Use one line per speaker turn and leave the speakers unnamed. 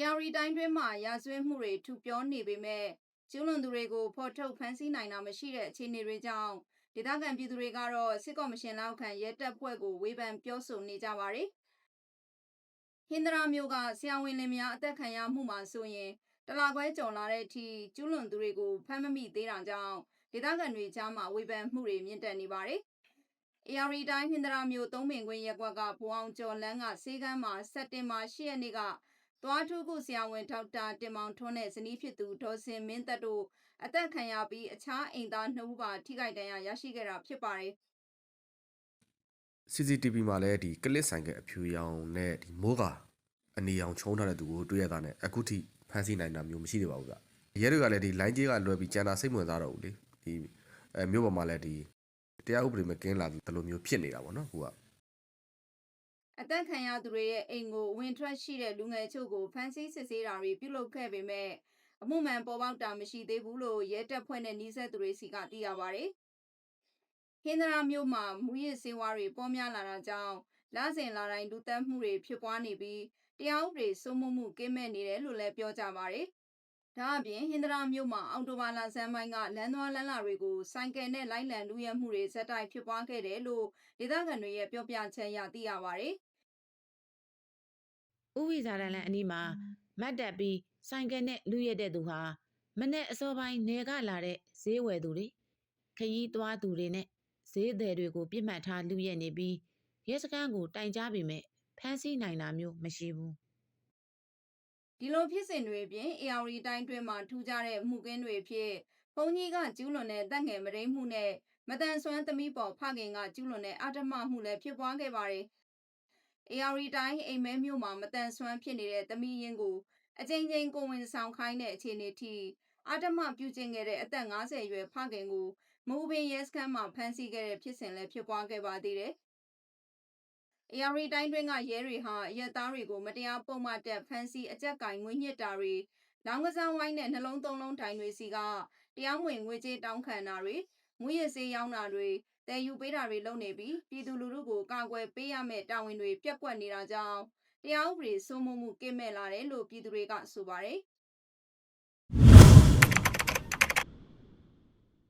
ရီတိုင်းတွင်းမှာရာဇဝတ်မှုတွေထူပြောနေပေမဲ့ကျူးလွန်သူတွေကိုဖော်ထုတ်ဖမ်းဆီးနိုင်တာမရှိတဲ့အခြေအနေတွေကြောင့်ဒေသခံပြည်သူတွေကတော့စစ်ကော်မရှင်လက်အောက်ခံရဲတပ်ဖွဲ့ကိုဝေဖန်ပြောဆိုနေကြပါတယ်။ဟင်္ဒရာမျိုးကဆရာဝန်လင်များအသက်ခံရမှုမှာဆိုရင်တလာခွဲကြော်လာတဲ့အထိကျူးလွန်သူတွေကိုဖမ်းမမိသေးတာကြောင့်ဒေသခံတွေကြားမှာဝေဖန်မှုတွေမြင့်တက်နေပါတယ်။ AR တိုင်းဟင်္ဒရာမျိုးသုံးပင်ခွင့်ရက်ကွက်ကဘွအောင်ကျော်လန်းကစေကမ်းမှာစက်တင်ဘာ10ရက်နေ့က သွားထုခုဆရာဝန်ဒေါက်တာတင်မောင်ထွန်းနဲ့ဇနီးဖြစ်သူဒေါ်စင်မင်းသက်တို့အသက်ခံရပြီးအခြားအိမ်သားနှစ်ဦးပါထိခိုက်ဒဏ်ရာရရှိခဲ့တာဖြစ်ပါတယ်
CCTV မှာလည်းဒီကလစ်ဆိုင်ကအဖြူရောင်နဲ့ဒီမိုးကအနီရောင်ချုံထားတဲ့သူကိုတွေ့ရတာနဲ့အခုထိဖမ်းဆီးနိုင်တာမျိုးမရှိသေးပါဘူးဗျရဲတွေကလည်းဒီ line ကြီးကလွယ်ပြီးကျန်တာစိတ်ဝင်စားတော့ဘူးလေဒီအဲမြို့ပေါ်မှာလည်းဒီတရားဥပဒေမကင်းလာဘူးဒီလိုမျိုးဖြစ်နေတာပေါ့နော်ခုက
အသက်ခံရသူတွေရဲ့အိမ်ကိုဝင်ထွက်ရှိတဲ့လူငယ်ချို့ကိုဖမ်းဆီးစစ်ဆေးတာတွေပြုလုပ်ခဲ့ပေမဲ့အမှုမှန်ပေါ်ပေါက်တာမရှိသေးဘူးလို့ရဲတပ်ဖွဲ့နဲ့နှီးဆက်သူတွေစီကသိရပါတယ်။ဟင်္ဒရာမြို့မှာမူရစ်စေဝါတွေပေါများလာတာကြောင့်လစဉ်လာတိုင်းလူသက်မှုတွေဖြစ်ပွားနေပြီးတရားဥပဒေစိုးမိုးမှုကင်းမဲ့နေတယ်လို့လည်းပြောကြပါတယ်။ဒါအပြင်ဟင်္ဒရာမြို့မှာအော်တိုဘာလဆန်းပိုင်းကလမ်းသွားလမ်းလာတွေကိုစိုင်းကယ်နဲ့လိုက်လံလူရဲမှုတွေဇက်တိုက်ဖြစ်ပွားခဲ့တယ်လို့ဒေသခံတွေရဲ့ပြောပြချက်အရသိရပါတယ်။
ဥဝိဇာရလန်အနီးမှာမတ်တက်ပြီးဆိုင်ကယ်နဲ့လူရက်တဲ့သူဟာမနေ့အစောပိုင်းနေကလာတဲ့ဈေးဝယ်သူတွေခရီးသွားသူတွေနဲ့ဈေးသည်တွေကိုပြစ်မှတ်ထားလူရက်နေပြီးရဲစခန်းကိုတိုင်ကြားပေမဲ့ဖမ်းဆီးနိုင်တာမျိုးမရှိဘူး
ဒီလိုဖြစ်စဉ်တွေအပြင် AR တိုင်းတွင်းမှာထူးခြားတဲ့မှုကင်းတွေဖြစ်ဘုံကြီးကကျူးလွန်တဲ့တပ်ငယ်မရိမှုနဲ့မတန်ဆွမ်းသမီးပေါ်ဖခင်ကကျူးလွန်တဲ့အဓမ္မမှုလည်းဖြစ်ပွားခဲ့ပါတယ်။ AR တိုင်းအိမ်မဲမျိုးမှာမတန်ဆွမ်းဖြစ်နေတဲ့သမီးရင်းကိုအကြိမ်ကြိမ်ကိုဝင်ဆောင်ခိုင်းတဲ့အခြေအနေထိအဓမ္မပြုကျင့်ခဲ့တဲ့အသက်50အရွယ်ဖခင်ကိုမူပင်ရဲစခန်းမှာဖမ်းဆီးခဲ့တဲ့ဖြစ်စဉ်လည်းဖြစ်ပွားခဲ့ပါသေးတယ်။ AR တိုင်းတွင်းကရဲတွေဟာအရက်သားတွေကိုမတရားပုံမှန်တက်ဖမ်းဆီးအကြက်ကင်ငွေညှစ်တာတွေလောင်ကစားဝိုင်းနဲ့နှလုံးသုံးလုံးတိုင်တွေစီကတရားမဝင်ငွေကြေးတောင်းခံတာတွေ ငွေရစေးရောင်းတာတွေတည်ယူပေးတာတွေလုပ်နေပြီးပြည်သူလူထုကိုကာကွယ်ပေးရမယ့်တာဝန်တွေပြက်ကွက်နေတာကြောင့်တရားဥပဒေစိုးမိုးမှုကင်းမဲ့လာတယ်လို့ပြည်သူတွေကဆိုပါတယ်